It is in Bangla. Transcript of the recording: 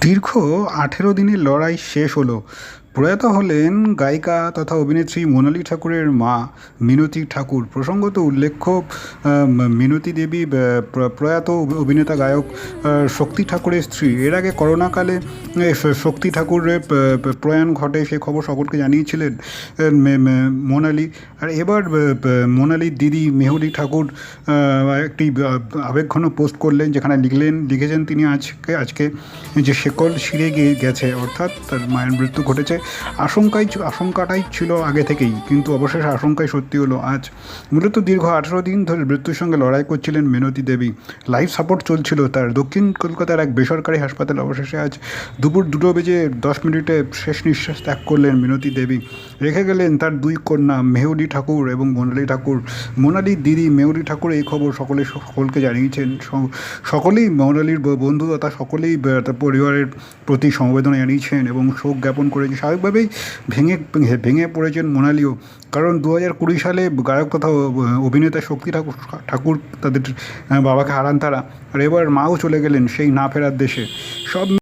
দীর্ঘ আঠেরো দিনের লড়াই শেষ হলো। প্রয়াত হলেন গায়িকা তথা অভিনেত্রী মোনালি ঠাকুরের মা মিনতি ঠাকুর। প্রসঙ্গত উল্লেখ্য মিনতি দেবী প্রয়াত অভিনেতা গায়ক শক্তি ঠাকুরের স্ত্রী। এর আগে করোনাকালে শক্তি ঠাকুরের প্রয়াণ ঘটে সে খবর সকলকে জানিয়েছিলেন মোনালি। আর এবার মোনালির দিদি মেহুলি ঠাকুর একটি আবেগঘন পোস্ট করলেন যেখানে লিখলেন, লিখেছেন তিনি আজকে আজকে যে শেকল ছিঁড়ে গিয়ে গেছে। অর্থাৎ তার মায়ের মৃত্যু ঘটেছে। আশঙ্কাই আশঙ্কাটাই ছিল আগে থেকেই, কিন্তু অবশেষে আশঙ্কাই সত্যি হলো। আজ মূলত দীর্ঘ আঠেরো দিন ধরে মৃত্যুর সঙ্গে লড়াই করছিলেন মিনতি দেবী। লাইফ সাপোর্ট চলছিল তার। দক্ষিণ কলকাতার এক বেসরকারি হাসপাতালে অবশেষে আজ দুপুর দুটো বেজে দশ মিনিটে শেষ নিঃশ্বাস ত্যাগ করলেন মিনতি দেবী। রেখে গেলেন তার দুই কন্যা, মেহুলি ঠাকুর এবং মোনালি ঠাকুর। মোনালির দিদি, মেহুলি ঠাকুর এই খবর সকলে সকলকে জানিয়েছেন। সকলেই মোনালির বন্ধু তথা সকলেই তার পরিবারের প্রতি সমবেদনা জানিয়েছেন এবং শোক জ্ঞাপন করেছেন। স্বাভাবিকভাবেই ভেঙে ভেঙে পড়েছেন মোনালিও। কারণ দু হাজার কুড়ি সালে গায়ক তথা অভিনেতা শক্তি ঠাকুর ঠাকুর তাদের বাবাকে হারান তারা। আর এবার মাও চলে গেলেন সেই না ফেরার দেশে। সব